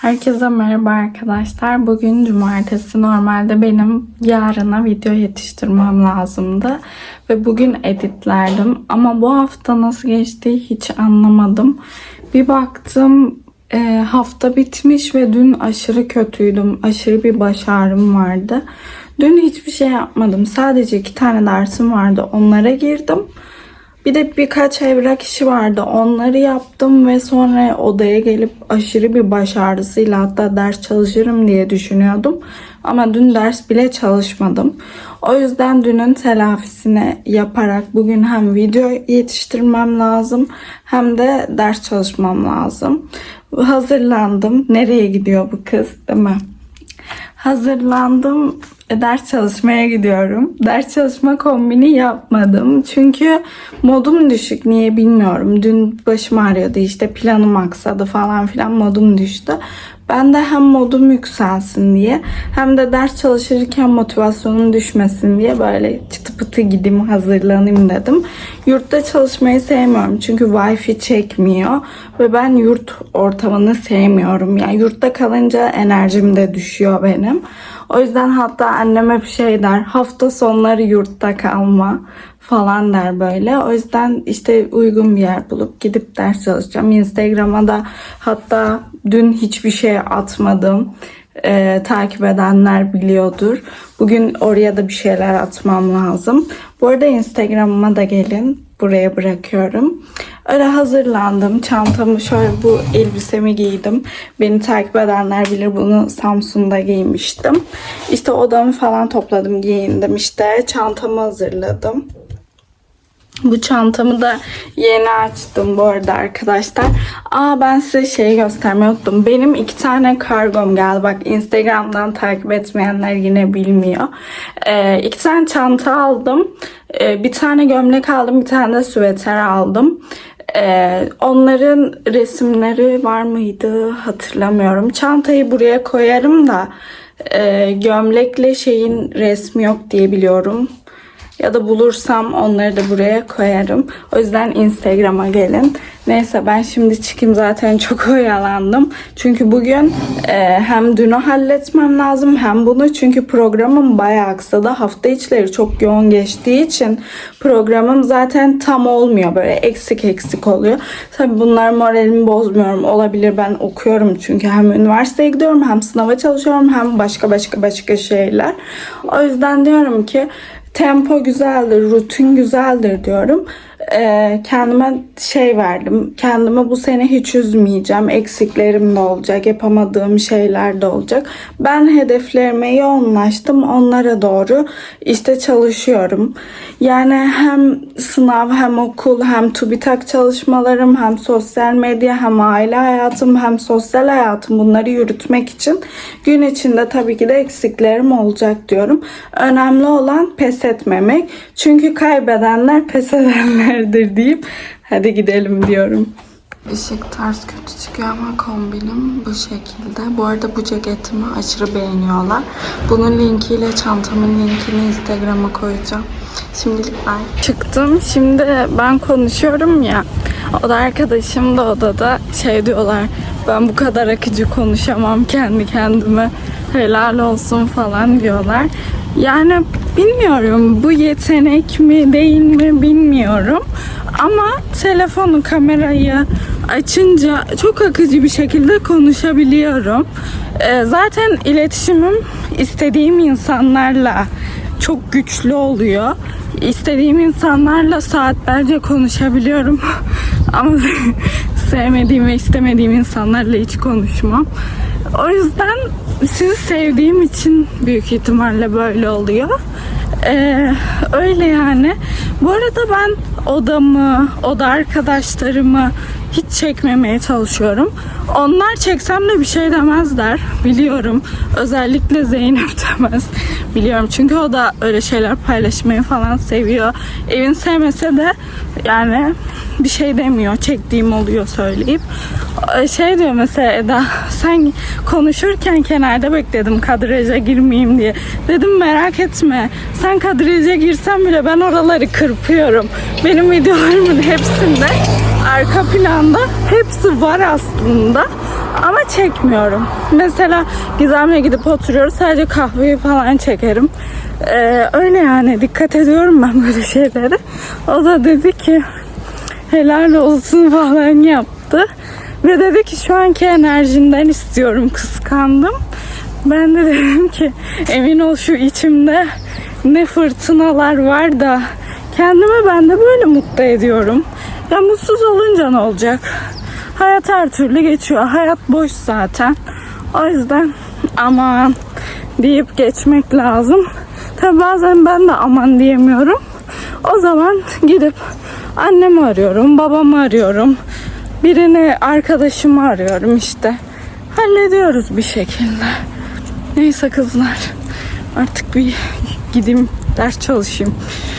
Herkese merhaba arkadaşlar. Bugün cumartesi. Normalde benim yarına video yetiştirmem lazımdı. Ve bugün editlerdim. Ama bu hafta nasıl geçti hiç anlamadım. Bir baktım e, hafta bitmiş ve dün aşırı kötüydüm. Aşırı bir baş ağrım vardı. Dün hiçbir şey yapmadım. Sadece iki tane dersim vardı. Onlara girdim. Bir de birkaç evrak işi vardı. Onları yaptım ve sonra odaya gelip aşırı bir baş ağrısıyla hatta ders çalışırım diye düşünüyordum. Ama dün ders bile çalışmadım. O yüzden dünün telafisini yaparak bugün hem video yetiştirmem lazım hem de ders çalışmam lazım. Hazırlandım. Nereye gidiyor bu kız değil mi? Hazırlandım. Ders çalışmaya gidiyorum. Ders çalışma kombini yapmadım. Çünkü modum düşük. Niye bilmiyorum. Dün başım ağrıyordu işte planım aksadı falan filan modum düştü. Ben de hem modum yükselsin diye hem de ders çalışırken motivasyonum düşmesin diye böyle çıtı pıtı gideyim hazırlanayım dedim. Yurtta çalışmayı sevmiyorum çünkü wifi çekmiyor ve ben yurt ortamını sevmiyorum. Yani yurtta kalınca enerjim de düşüyor benim. O yüzden hatta annem hep şey der hafta sonları yurtta kalma falan der böyle. O yüzden işte uygun bir yer bulup gidip ders çalışacağım. Instagram'a da hatta dün hiçbir şey atmadım. Ee, takip edenler biliyordur. Bugün oraya da bir şeyler atmam lazım. Bu arada Instagram'ıma da gelin. Buraya bırakıyorum. Öyle hazırlandım. Çantamı şöyle bu elbisemi giydim. Beni takip edenler bilir bunu Samsun'da giymiştim. İşte odamı falan topladım, giyindim işte. Çantamı hazırladım. Bu çantamı da yeni açtım bu arada arkadaşlar. Aa ben size şeyi göstermeyi unuttum. Benim iki tane kargom geldi. Bak Instagram'dan takip etmeyenler yine bilmiyor. Ee, iki tane çanta aldım. Ee, bir tane gömlek aldım. Bir tane de süveter aldım. Ee, onların resimleri var mıydı hatırlamıyorum. Çantayı buraya koyarım da e, gömlekle şeyin resmi yok diye biliyorum. Ya da bulursam onları da buraya koyarım. O yüzden Instagram'a gelin. Neyse ben şimdi çıkayım zaten çok oyalandım. Çünkü bugün e, hem dünü halletmem lazım hem bunu. Çünkü programım bayağı aksadı. Hafta içleri çok yoğun geçtiği için programım zaten tam olmuyor. Böyle eksik eksik oluyor. Tabii bunlar moralimi bozmuyorum. Olabilir ben okuyorum çünkü hem üniversiteye gidiyorum hem sınava çalışıyorum hem başka başka başka şeyler. O yüzden diyorum ki tempo güzeldir, rutin güzeldir diyorum. Ee, kendime şey verdim. Kendime bu sene hiç üzmeyeceğim. Eksiklerim de olacak. Yapamadığım şeyler de olacak. Ben hedeflerime yoğunlaştım. Onlara doğru işte çalışıyorum. Yani hem sınav hem okul hem TÜBİTAK çalışmalarım hem sosyal medya hem aile hayatım hem sosyal hayatım bunları yürütmek için gün içinde tabii ki de eksiklerim olacak diyorum. Önemli olan pes etmemek. Çünkü kaybedenler pes edenlerdir deyip hadi gidelim diyorum. Işık ters kötü çıkıyor ama kombinim bu şekilde. Bu arada bu ceketimi aşırı beğeniyorlar. Bunun linkiyle çantamın linkini Instagram'a koyacağım. Şimdilik ben çıktım. Şimdi ben konuşuyorum ya. O da arkadaşım da odada şey diyorlar. Ben bu kadar akıcı konuşamam kendi kendime. Helal olsun falan diyorlar. Yani bilmiyorum bu yetenek mi değil mi bilmiyorum. Ama telefonu kamerayı açınca çok akıcı bir şekilde konuşabiliyorum. Ee, zaten iletişimim istediğim insanlarla çok güçlü oluyor. İstediğim insanlarla saatlerce konuşabiliyorum. Ama sevmediğim ve istemediğim insanlarla hiç konuşmam. O yüzden sizi sevdiğim için büyük ihtimalle böyle oluyor. Ee, öyle yani. Bu arada ben odamı, oda arkadaşlarımı hiç çekmemeye çalışıyorum. Onlar çeksem de bir şey demezler. Biliyorum. Özellikle Zeynep demez. Biliyorum çünkü o da öyle şeyler paylaşmayı falan seviyor. Evin sevmese de yani bir şey demiyor. Çektiğim oluyor söyleyip. Şey diyor mesela Eda sen konuşurken kenarda bekledim kadraja girmeyeyim diye. Dedim merak etme. Sen kadraja girsen bile ben oraları kırpıyorum. Benim videolarımın hepsinde arka planda hepsi var aslında. Ama çekmiyorum. Mesela Gizem'le gidip oturuyoruz. Sadece kahveyi falan çekerim. Ee, öyle yani dikkat ediyorum ben böyle şeylere. O da dedi ki helal olsun falan yaptı. Ve dedi ki şu anki enerjinden istiyorum kıskandım. Ben de dedim ki emin ol şu içimde ne fırtınalar var da kendimi ben de böyle mutlu ediyorum. Ya mutsuz olunca ne olacak? Hayat her türlü geçiyor. Hayat boş zaten. O yüzden aman deyip geçmek lazım. Tabi bazen ben de aman diyemiyorum. O zaman gidip annemi arıyorum, babamı arıyorum. Birini arkadaşımı arıyorum işte. Hallediyoruz bir şekilde. Neyse kızlar. Artık bir gideyim ders çalışayım.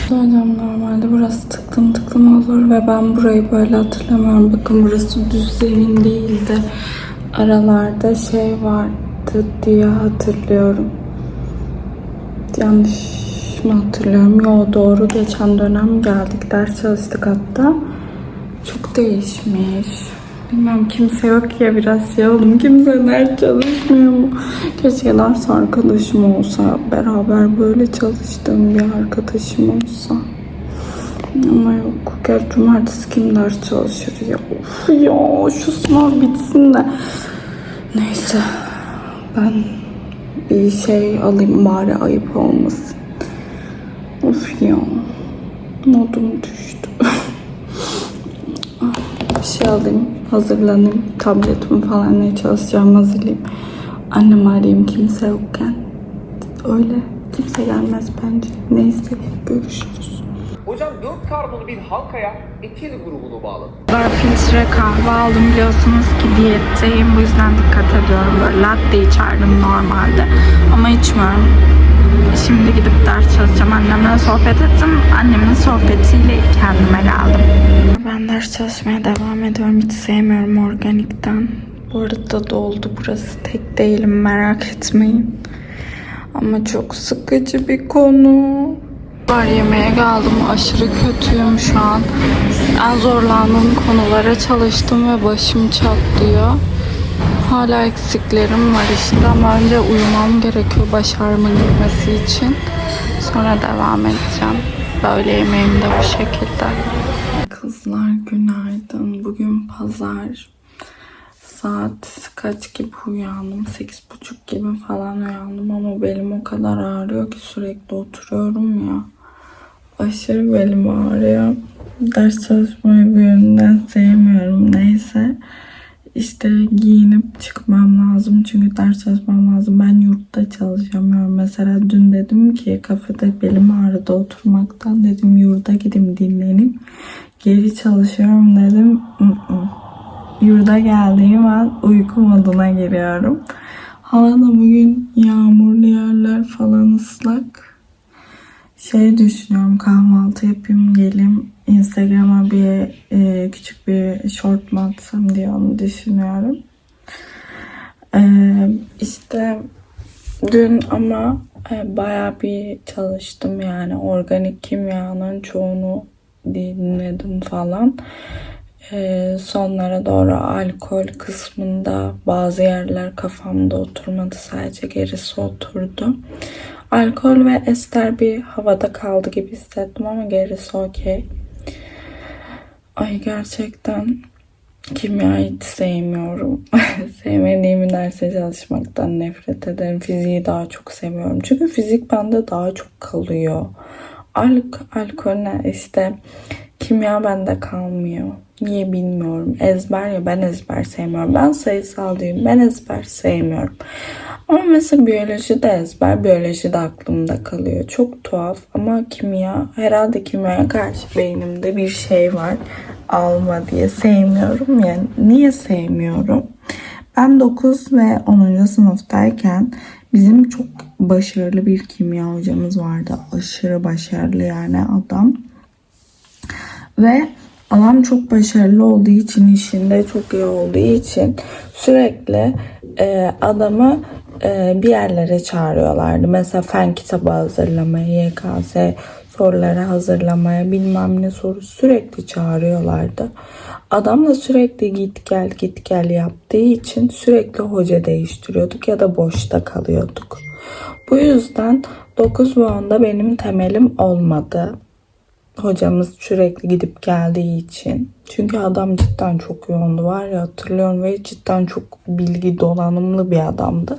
Hocam normalde burası tıklım tıklım olur ve ben burayı böyle hatırlamıyorum. Bakın burası düz zemin değildi. Aralarda şey vardı diye hatırlıyorum. Yanlış mı hatırlıyorum? Yo doğru geçen dönem geldik ders çalıştık hatta. Çok değişmiş. Bilmem kimse yok ya biraz şey oldum. Kimse ders çalışmıyor mu? Keşke ders arkadaşım olsa. Beraber böyle çalıştığım bir arkadaşım olsa. Ama yok. Gel cumartesi kim ders çalışır ya? Of ya şu sınav bitsin de. Neyse. Ben bir şey alayım bari ayıp olmasın. Of ya. Modum düştü. Şey alayım, hazırlanayım, tabletimi falan ne çalışacağım hazırlayayım. Annemi arayayım kimse yokken. Öyle kimse gelmez bence. Neyse görüşürüz. Hocam 4 karbonu bir halkaya etil grubunu bağladı. Ben filtre kahve aldım biliyorsunuz ki diyetteyim. Bu yüzden dikkat ediyorum. Böyle latte içerdim normalde. Ama içmiyorum. Şimdi gidip ders çalışacağım. Annemle sohbet ettim. Annemin sohbetiyle kendime geldim. Ben ders çalışmaya devam ediyorum. Hiç sevmiyorum organikten. Bu arada doldu burası. Tek değilim merak etmeyin. Ama çok sıkıcı bir konu. Var yemeğe geldim. Aşırı kötüyüm şu an. En zorlandığım konulara çalıştım ve başım çatlıyor. Hala eksiklerim var işte ama önce uyumam gerekiyor başarımın gitmesi için. Sonra devam edeceğim. Böyle yemeğim de bu şekilde. Kızlar günaydın. Bugün pazar. Saat kaç gibi uyandım? Sekiz buçuk gibi falan uyandım ama belim o kadar ağrıyor ki sürekli oturuyorum ya. Aşırı belim ağrıyor. Ders çalışmayı bir yönden sevmiyorum. Neyse. İşte giyinip çıkmam lazım. Çünkü ders çalışmam lazım. Ben yurtta çalışamıyorum. Mesela dün dedim ki kafede belim ağrıdı oturmaktan. Dedim yurda gideyim dinleneyim. Geri çalışıyorum dedim. Yurda geldiğim an uyku moduna giriyorum. Hava da bugün yağmurlu yerler falan ıslak. Şey düşünüyorum kahvaltı yapayım geleyim Instagram'a bir e, küçük bir short mu atsam diye onu düşünüyorum. E, işte dün ama e, bayağı bir çalıştım yani organik kimyanın çoğunu dinledim falan. E, sonlara doğru alkol kısmında bazı yerler kafamda oturmadı sadece gerisi oturdu. Alkol ve ester bir havada kaldı gibi hissettim ama gerisi okey. Ay gerçekten kimyayı hiç sevmiyorum. Sevmediğimi derse çalışmaktan nefret ederim. Fiziği daha çok seviyorum. Çünkü fizik bende daha çok kalıyor. Alk alkol ne işte kimya bende kalmıyor. Niye bilmiyorum. Ezber ya ben ezber sevmiyorum. Ben sayısalcıyım. Ben ezber sevmiyorum. Ama mesela biyoloji de ezber. Biyoloji de aklımda kalıyor. Çok tuhaf ama kimya herhalde kimyaya karşı beynimde bir şey var. Alma diye sevmiyorum yani. Niye sevmiyorum? Ben 9 ve 10. sınıftayken bizim çok başarılı bir kimya hocamız vardı. Aşırı başarılı yani adam. Ve adam çok başarılı olduğu için işinde çok iyi olduğu için sürekli e, adamı e, bir yerlere çağırıyorlardı. Mesela fen kitabı hazırlamaya, YKS soruları hazırlamaya bilmem ne soru sürekli çağırıyorlardı. Adam da sürekli git gel git gel yaptığı için sürekli hoca değiştiriyorduk ya da boşta kalıyorduk. Bu yüzden 9 ve 10'da benim temelim olmadı. Hocamız sürekli gidip geldiği için. Çünkü adam cidden çok yoğundu var ya hatırlıyorum ve cidden çok bilgi donanımlı bir adamdı.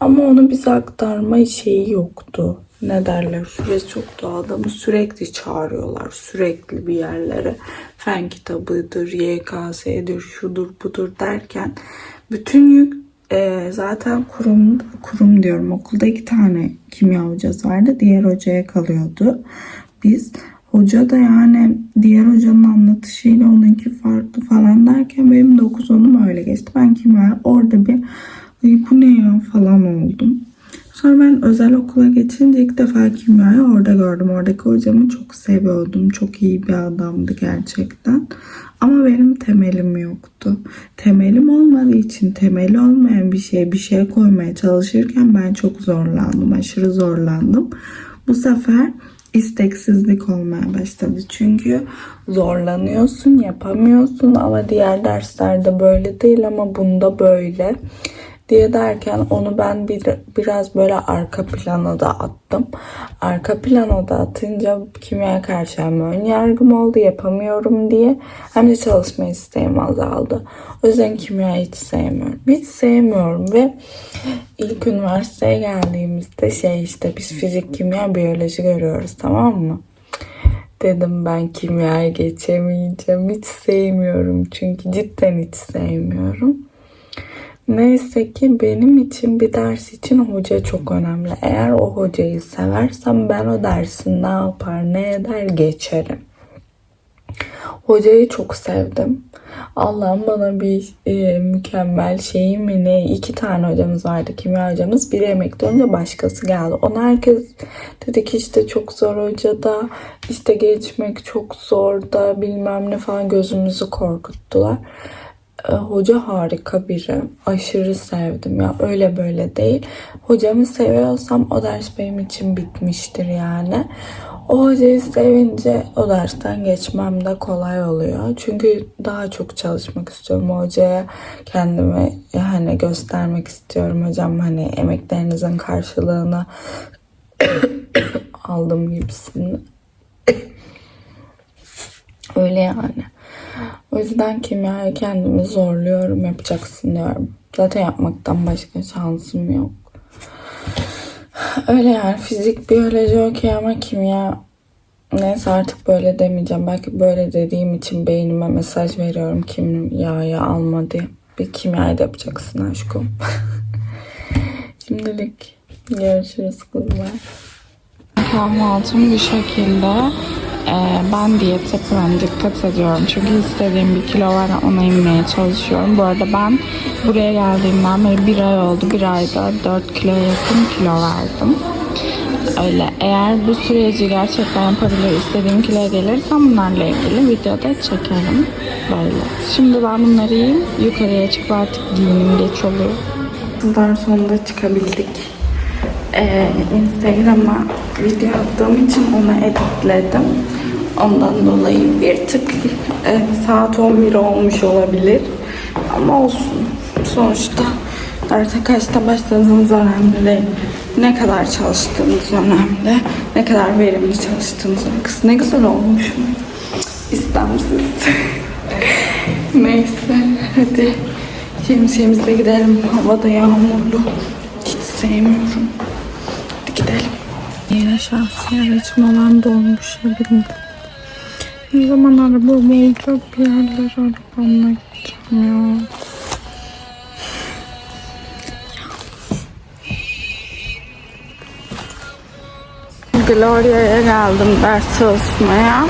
Ama onu bize aktarma şeyi yoktu. Ne derler süresi yoktu adamı sürekli çağırıyorlar sürekli bir yerlere. Fen kitabıdır, YKS'dir, şudur budur derken bütün yük e, zaten kurum kurum diyorum okulda iki tane kimya hocası vardı. Diğer hocaya kalıyordu. Biz hoca da yani diğer hocanın anlatışıyla onunki farklı falan derken benim 9 onum öyle geçti. Ben kimya orada bir "Ay bu ne ya falan oldum. Sonra ben özel okula geçince ilk defa kimyayı orada gördüm. Oradaki hocamı çok seviyordum. Çok iyi bir adamdı gerçekten. Ama benim temelim yoktu. Temelim olmadığı için temeli olmayan bir şeye bir şey koymaya çalışırken ben çok zorlandım. Aşırı zorlandım. Bu sefer isteksizlik olmaya başladı. Çünkü zorlanıyorsun, yapamıyorsun ama diğer derslerde böyle değil ama bunda böyle diye derken onu ben bir, biraz böyle arka plana da attım. Arka plana da atınca kimyaya karşı hem ön yargım oldu yapamıyorum diye hem de çalışma isteğim azaldı. O yüzden kimyayı hiç sevmiyorum. Hiç sevmiyorum ve ilk üniversiteye geldiğimizde şey işte biz fizik, kimya, biyoloji görüyoruz tamam mı? Dedim ben kimyaya geçemeyeceğim. Hiç sevmiyorum çünkü cidden hiç sevmiyorum. Neyse ki benim için bir ders için hoca çok önemli. Eğer o hocayı seversem ben o dersin ne yapar ne eder geçerim. Hocayı çok sevdim. Allah'ım bana bir e, mükemmel şeyi mi ne? iki tane hocamız vardı. Kimya hocamız. Biri emekli olunca başkası geldi. Ona herkes dedi ki işte çok zor hoca da işte geçmek çok zor da bilmem ne falan gözümüzü korkuttular. E, Hoca harika biri. Aşırı sevdim ya. Öyle böyle değil. Hocamı seviyorsam o ders benim için bitmiştir yani. O hocayı sevince o dersten geçmem de kolay oluyor. Çünkü daha çok çalışmak istiyorum. O hocaya kendimi yani göstermek istiyorum. Hocam hani emeklerinizin karşılığını aldım gibisini. Öyle yani. O yüzden kimyaya kendimi zorluyorum. Yapacaksın diyorum. Zaten yapmaktan başka şansım yok. Öyle yani fizik, biyoloji okey ama kimya neyse artık böyle demeyeceğim. Belki böyle dediğim için beynime mesaj veriyorum kimyayı alma diye. Bir kimyayı da yapacaksın aşkım. Şimdilik görüşürüz kızlar. Kahvaltım bu şekilde. Ee, ben diyet yapıyorum, dikkat ediyorum. Çünkü istediğim bir kilo var, ona inmeye çalışıyorum. Bu arada ben buraya geldiğimden beri bir ay oldu. Bir ayda 4 kilo yakın kilo verdim. Öyle. Eğer bu süreci gerçekten yapabilir, istediğim kiloya gelirsem bunlarla ilgili videoda çekerim. Böyle. Şimdi ben bunları yiyeyim. Yukarıya çıkıp artık giyinim geç oluyor. Kızlar sonunda çıkabildik e, Instagram'a video attığım için onu editledim. Ondan dolayı bir tık e, saat 11 olmuş olabilir. Ama olsun. Sonuçta derse kaçta başladığınız önemli değil. Ne kadar çalıştığınız önemli. Ne kadar verimli çalıştığınız. Kız ne güzel olmuşum. İstemsiz. Neyse hadi şemsiyemize gidelim. Hava da yağmurlu. Hiç sevmiyorum. Yine şahsi aracım olan dolmuşa bindim. Ne zaman arabam olacak bir yerler arabamla gideceğim ya. Gloria'ya geldim ders çalışmaya.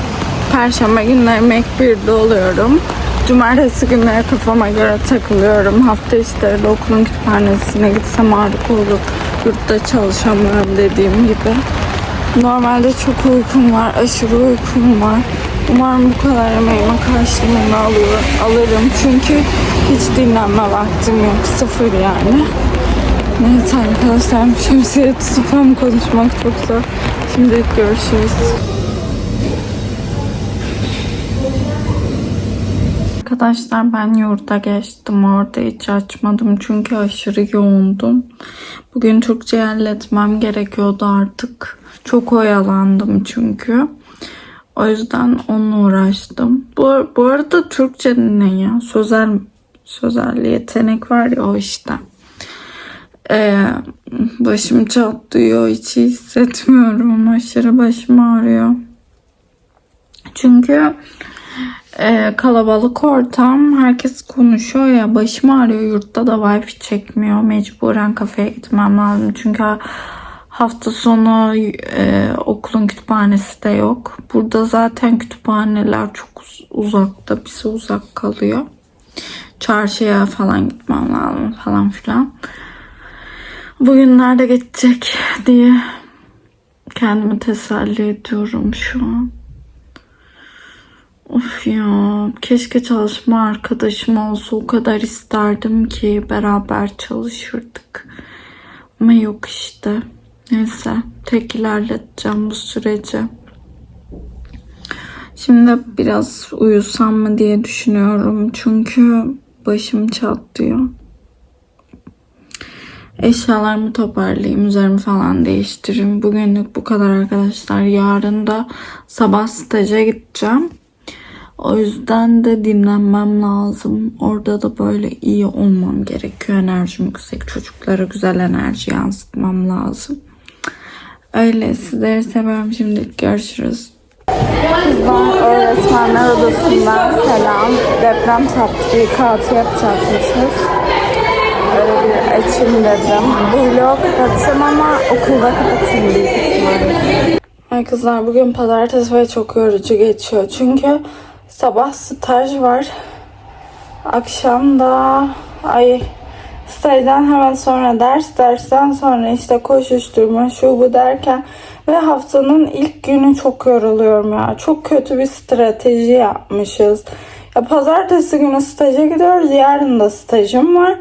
Perşembe günleri Mac 1'de oluyorum. Cumartesi günleri kafama göre takılıyorum. Hafta içleri de okulun kütüphanesine gitsem harika olur. Yurtta çalışamıyorum dediğim gibi. Normalde çok uykum var, aşırı uykum var. Umarım bu kadar emeğime karşılığını alıyor, alırım. Çünkü hiç dinlenme vaktim yok, sıfır yani. Neyse arkadaşlar şemsiye tutup hem konuşmak çok zor. Şimdi görüşürüz. Arkadaşlar ben yurda geçtim. Orada hiç açmadım çünkü aşırı yoğundum. Bugün Türkçe halletmem gerekiyordu artık. Çok oyalandım çünkü. O yüzden onunla uğraştım. Bu, bu arada Türkçe ne ya? Sözel, sözel yetenek var ya o işte. Ee, başım çatlıyor. Hiç hissetmiyorum. Aşırı başım ağrıyor. Çünkü e, kalabalık ortam. Herkes konuşuyor ya. Başım ağrıyor. Yurtta da wifi çekmiyor. Mecburen kafeye gitmem lazım. Çünkü hafta sonu e, okulun kütüphanesi de yok. Burada zaten kütüphaneler çok uz- uzakta. Bize uzak kalıyor. Çarşıya falan gitmem lazım falan filan. Bugün nerede geçecek diye kendimi teselli ediyorum şu an. Of ya keşke çalışma arkadaşım olsa o kadar isterdim ki beraber çalışırdık. Ama yok işte. Neyse tek ilerleteceğim bu süreci. Şimdi biraz uyusam mı diye düşünüyorum. Çünkü başım çatlıyor. Eşyalarımı toparlayayım, üzerimi falan değiştireyim. Bugünlük bu kadar arkadaşlar. Yarın da sabah staja gideceğim. O yüzden de dinlenmem lazım. Orada da böyle iyi olmam gerekiyor. Enerjim yüksek. Çocuklara güzel enerji yansıtmam lazım. Öyle sizleri seviyorum. Şimdi görüşürüz. Kızlar öğretmenler odasından selam. Deprem tatbikatı yapacakmışız. Öyle bir açayım dedim. Bu vlog kapatacağım ama okulda kapatayım büyük ihtimalle. Ay kızlar bugün pazartesi ve çok yorucu geçiyor. Çünkü sabah staj var. Akşam da ay stajdan hemen sonra ders, dersten sonra işte koşuşturma şu bu derken ve haftanın ilk günü çok yoruluyorum ya. Çok kötü bir strateji yapmışız. Ya pazartesi günü staja gidiyoruz. Yarın da stajım var.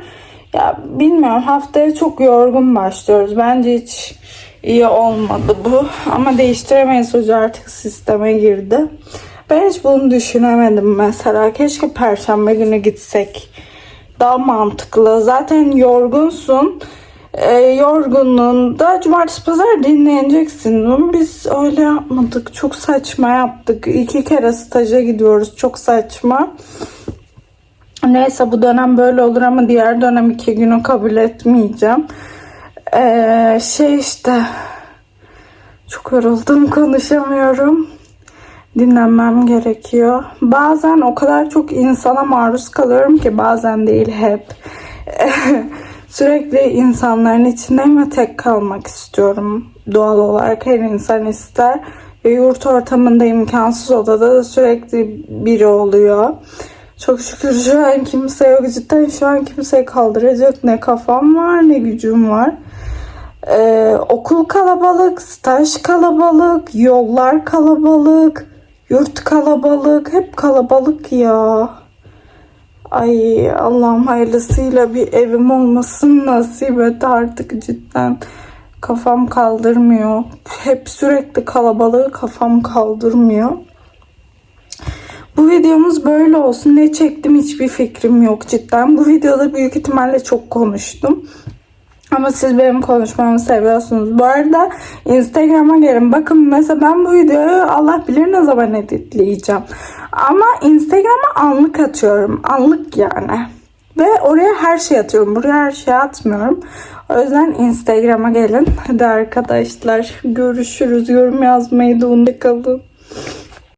Ya bilmiyorum haftaya çok yorgun başlıyoruz. Bence hiç iyi olmadı bu. Ama değiştiremeyiz hoca artık sisteme girdi. Ben hiç bunu düşünemedim mesela. Keşke perşembe günü gitsek. Daha mantıklı. Zaten yorgunsun. E, yorgunluğunda cumartesi pazar dinleneceksin. Biz öyle yapmadık. Çok saçma yaptık. İki kere staja gidiyoruz. Çok saçma. Neyse bu dönem böyle olur ama diğer dönem iki günü kabul etmeyeceğim. Ee, şey işte çok yoruldum konuşamıyorum. Dinlenmem gerekiyor. Bazen o kadar çok insana maruz kalıyorum ki bazen değil hep. Sürekli insanların içindeyim ve tek kalmak istiyorum. Doğal olarak her insan ister. Ve yurt ortamında imkansız odada da sürekli biri oluyor. Çok şükür şu an kimse yok. Cidden şu an kimseyi kaldıracak ne kafam var ne gücüm var. Ee, okul kalabalık, staj kalabalık, yollar kalabalık, yurt kalabalık, hep kalabalık ya. Ay Allah'ım hayırlısıyla bir evim olmasın nasip et artık cidden. Kafam kaldırmıyor. Hep sürekli kalabalığı kafam kaldırmıyor. Bu videomuz böyle olsun. Ne çektim hiçbir fikrim yok cidden. Bu videoda büyük ihtimalle çok konuştum. Ama siz benim konuşmamı seviyorsunuz. Bu arada Instagram'a gelin. Bakın mesela ben bu videoyu Allah bilir ne zaman editleyeceğim. Ama Instagram'a anlık atıyorum. Anlık yani. Ve oraya her şey atıyorum. Buraya her şey atmıyorum. O yüzden Instagram'a gelin. Hadi arkadaşlar görüşürüz. Yorum yazmayı da unutmayın.